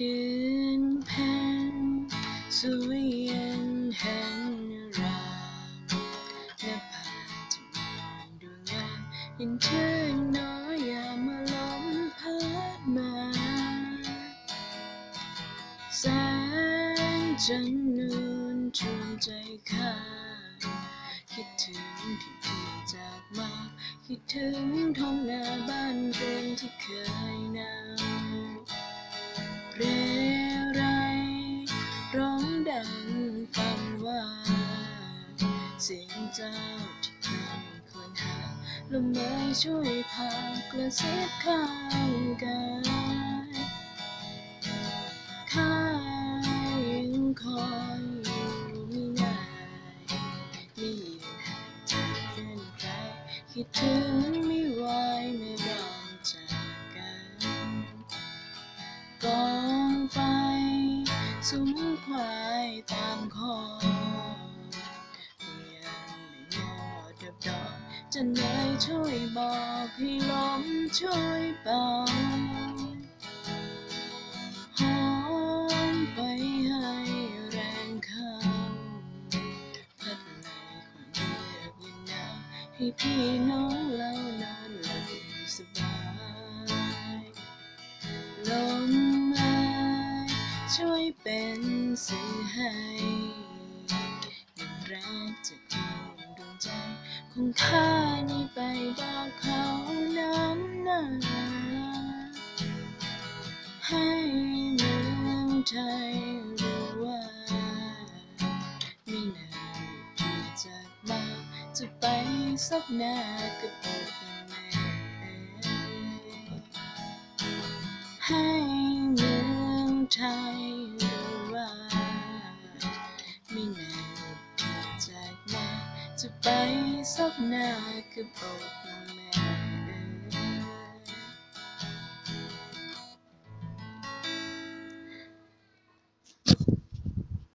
เดือนเพ็ญสวยเย็นแห่งรามหน้าผาจะมองดูงามย็นเชื่นน้อยยามมาล้มพัดมาแสงจันทร์นูนชวนใจข้าคิดถึงที่พี่จากมา คิดถึงท้องนาบ้านเรือนที่เคยนาว เสียงเจ้าที่เคยควรหาลมไม้ช่วยพากระซิบข้างกายข้ายังคอยอยู่ไม่นานไม่ยืนห่างจากเพื่อนใครคิดถึงไม่ไหวไม่รอจากกันกองไฟสุมควายตามคอ จะไหนช่วยบอกให้ลมช่วยเป่าหอมไปให้แรงเข้าพัดไหลความเยือกเย็นหนาวให้พี่น้องเรานอนหลับสบายลมไม้ช่วยเป็นสื่อให้ยังรักจากดวงดวง ใจของข้านี้ไปบอกเขาน้ำหนาให้เมืองไทยรู้ว่าไม่นานที่จากมาจะไปสักหน้ากับอกแม่ให้เมืองไทย จากมาจะไปซบหน้ากับอกแม่